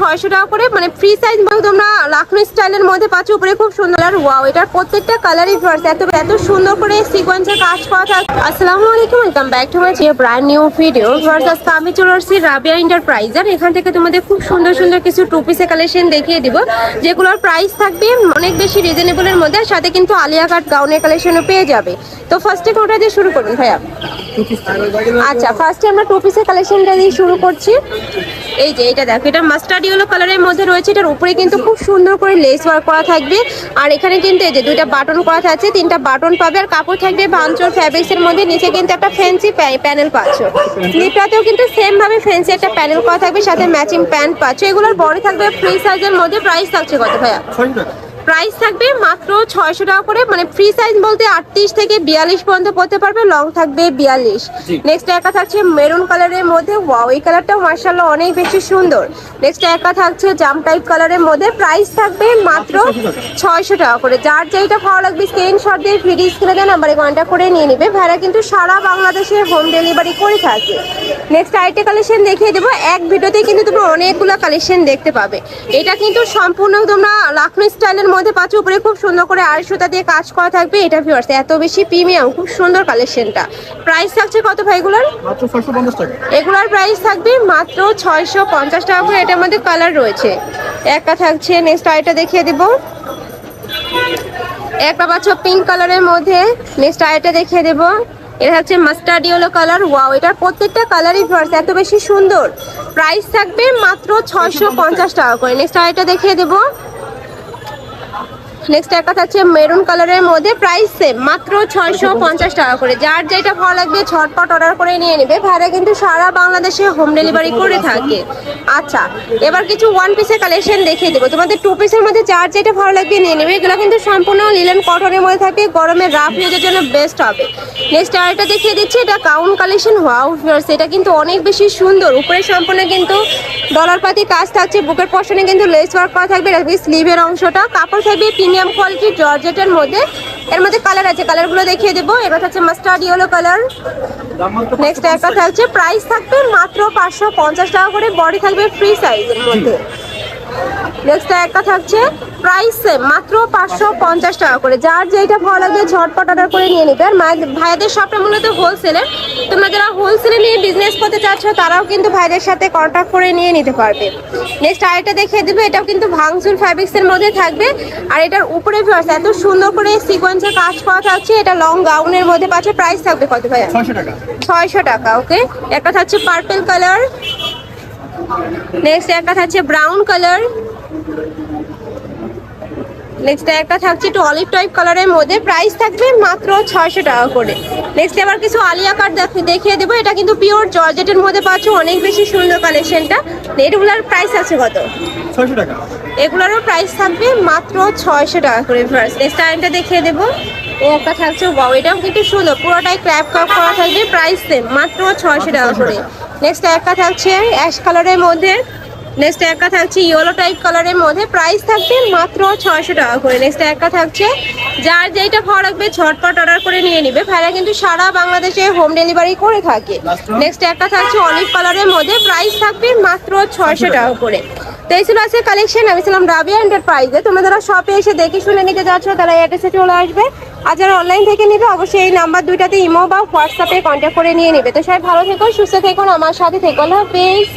ছয়শো টাকা করে মানে ফ্রি সাইজ মানে তোমরা লাখনো স্টাইলের মধ্যে পাচ্ছ উপরে খুব সুন্দর। আর ওয়াও এটার প্রত্যেকটা কালারই ফার্স এত এত সুন্দর করে সিকোয়েন্সের কাজ করা থাকে। আসসালামু আলাইকুম welcome back to my brand new video first আজকে আমি চলে আসছি রাবিয়া এন্টারপ্রাইজ আর এখান থেকে তোমাদের খুব সুন্দর সুন্দর কিছু টু পিসের কালেকশন দেখিয়ে দিব যেগুলোর প্রাইস থাকবে অনেক বেশি রিজনেবলের মধ্যে আর সাথে কিন্তু আলিয়া কাট গাউনের কালেকশনও পেয়ে যাবে। তো ফার্স্টে ওটা দিয়ে শুরু করুন ভাইয়া? আচ্ছা ফার্স্টে আমরা টু পিসের কালেকশনটা দিয়ে শুরু করছি। এই যে এটা দেখো, এটা মাস্টার্ড ইয়েলো কালারের মধ্যে রয়েছে। এটার উপরে কিন্তু খুব সুন্দর করে লেস ওয়ার্ক করা থাকবে। আর এখানে কিন্তু এই যে দুইটা বাটন করা থাকছে, তিনটা বাটন পাবে। আর কাপড় থাকবে ভাঞ্চোর ফ্যাব্রিক্স এর মধ্যে। নিচে কিন্তু একটা ফ্যান্সি প্যানেল পাচ্ছ। স্লিপটাতেও কিন্তু সেম ভাবে ফ্যান্সি একটা প্যানেল করা থাকবে, সাথে ম্যাচিং প্যান্ট পাচ্ছ। এগুলোর বড় থাকবে ফ্রি সাইজের মধ্যে। প্রাইস থাকছে কত ভাইয়া? প্রাইস থাকবে মাত্র ছয়শো টাকা করে। মানে ফ্রি সাইজ বলতে আটত্রিশ থেকে বিয়াল্লিশ পর্যন্ত পড়তে পারবে লং থাকবে বিয়াল্লিশ। নেক্সট একা থাকছে মেরুন কালারের মধ্যে ওয়াও এই কালারটাও মার্শাল্লাহ অনেক বেশি সুন্দর। নেক্সট একা থাকছে জাম টাইপ কালারের মধ্যে প্রাইস থাকবে মাত্র ছয়শো টাকা। করে। যার যেটা ভালো লাগবে স্ক্রিনশট দিয়ে ভিডিও স্ক্রিনে দেন নাম্বারে কন্ট্যাক্ট করে নিয়ে নেবে। ভাড়া কিন্তু সারা বাংলাদেশে হোম ডেলিভারি করে থাকে। নেক্সট আইটে কালেকশন দেখিয়ে দেবো। এক ভিডিওতে কিন্তু তোমরা অনেকগুলো কালেকশন দেখতে পাবে। এটা কিন্তু সম্পূর্ণ তোমরা লাখনো স্টাইলের মধ্যে পাচ্ছ উপরে খুব সুন্দর করে আড়াইশোটা দিয়ে কাজ করা থাকবে। এটা ভিউয়ার্স এত বেশি প্রিমিয়াম খুব সুন্দর কালেকশনটা প্রাইস থাকছে কত ছয়শো পঞ্চাশ এগুলোর প্রাইস থাকবে মাত্র ছয়শো পঞ্চাশ টাকা করে। এটার মধ্যে কালার রয়েছে। একটা থাকছে নেক্সট আইটা দেখিয়ে দেবো। একটা পাচ্ছ পিঙ্ক কালারের মধ্যে। নেক্সট আইটা দেখিয়ে দেবো। এটা হচ্ছে মাস্টার্ড ইয়েলো কালার ওয়াও এটার প্রত্যেকটা কালারই ভার্স এত বেশি সুন্দর। প্রাইস থাকবে মাত্র ছয়শো পঞ্চাশ টাকা করে। নেক্সট আইটা দেখিয়ে দেবো। নেক্সট একটা থাকছে মেরুন কালারের মধ্যে প্রাইস সেম মাত্র ছয়শো পঞ্চাশ। টাকা করে। যার যেটা ভালো লাগবে ঝটপট অর্ডার করে নিয়ে নেবে। ভাড়া কিন্তু সারা বাংলাদেশে হোম ডেলিভারি করে থাকে। আচ্ছা এবার কিছু ওয়ান পিসের কালেকশন দেখিয়ে দেবো। তোমাদের টু পিসের মধ্যে যার যেটা ভালো লাগবে নিয়ে নেবে। এগুলো কিন্তু সম্পূর্ণ লিলেন কটনের মধ্যে থাকে। গরমে রাফ ইউজের জন্য বেস্ট হবে। নেক্সট আরেকটা দেখিয়ে দিচ্ছি এটা কাউন কালেকশন ওয়াও এটা কিন্তু অনেক বেশি সুন্দর। উপরে সম্পূর্ণ কিন্তু ডলার পাতি কাজ থাকছে। বুকের পশনে কিন্তু লেস ওয়ার্ক করা থাকবে। স্লিভের অংশটা। কাপড় থাকবে প্রিমিয়াম কোয়ালিটি জর্জেটের মধ্যে। এর মধ্যে কালার আছে কালারগুলো দেখিয়ে দেবো। এবার হচ্ছে মাস্টার্ড ইয়েলো কালার নেক্সট একটা থাকছে প্রাইস থাকবে মাত্র পাঁচশো পঞ্চাশ টাকা করে। বডি থাকবে ফ্রি সাইজের মধ্যে। নেক্সট একটা থাকছে প্রাইস সেম মাত্র পাঁচশো পঞ্চাশ টাকা করে। যার যেটা ভালো লাগে ঝটপট অর্ডার করে নিয়ে নিবে। আর ভাইয়াদের শপটা মূলত হোলসেলের তোমরা যারা হোলসেলে নিয়ে বিজনেস করতে চাচ্ছ তারাও কিন্তু ভাইদের সাথে কন্ট্যাক্ট করে নিয়ে নিতে পারবে। নেক্সট আরেকটা দেখিয়ে দেবে এটাও কিন্তু ভাংসুর ফ্যাব্রিক্সের মধ্যে থাকবে। আর এটার উপরে এত সুন্দর করে সিকোয়েন্সের কাজ করা থাকছে। এটা লং গাউনের মধ্যে পাচ্ছে। প্রাইস থাকবে কত ভাইয়া? ছয়শো টাকা। ছয়শো টাকা ওকে একটা থাকছে পার্পল কালার নেক্সট একটা থাকছে ব্রাউন কালার নেক্সট একটা থাকছে একটু অলিভ টাইপ কালারের মধ্যে। প্রাইস থাকবে মাত্র ছয়শো টাকা করে। নেক্সট আবার কিছু আলিয়া কাট দেখিয়ে দেবো। এটা কিন্তু পিওর জর্জেটের মধ্যে পাচ্ছ। অনেক বেশি সুন্দর কালেকশনটা এগুলার প্রাইস আছে কত? ছয়শো টাকা। এগুলোরও প্রাইস থাকবে মাত্র ছয়শো টাকা করে ফার্স্ট নেক্সট টাইমটা দেখিয়ে দেবো। ও একটা থাকছে বাউ এটাও কিন্তু সুন্দর। পুরোটাই ক্র্যাপ কাপ করা থাকবে। প্রাইস সেম মাত্র ছয়শো টাকা করে। নেক্সট একটা থাকছে অ্যাশ কালারের মধ্যে। নেক্সট একটা থাকছে ইয়েলো টাইপ কালারের মধ্যে। প্রাইস থাকবে মাত্র ছয়শো টাকা করে। নেক্সট একটা থাকছে যার যেটা ভালো লাগবে ঝটপট অর্ডার করে নিয়ে নিবে। ভাইরা কিন্তু সারা বাংলাদেশে হোম ডেলিভারি করে থাকে। নেক্সট একটা থাকছে অলিভ কালারের মধ্যে। প্রাইস থাকবে মাত্র ছয়শো টাকা করে। তো এই ছিল আছে কালেকশন আমি ছিলাম রাবিয়া এন্টারপ্রাইজে তোমরা যারা শপে এসে দেখে শুনে নিতে যাচ্ছ, তারা অ্যাড্রেসে চলে আসবে। আর যারা অনলাইন থেকে নিবে, অবশ্যই এই নাম্বার দুইটাতে ইমো বা হোয়াটসঅ্যাপে কন্ট্যাক্ট করে নিয়ে নিবে। তো সবাই ভালো থেকো, সুস্থ থেকো আমার সাথে থেকো। হাফেজ।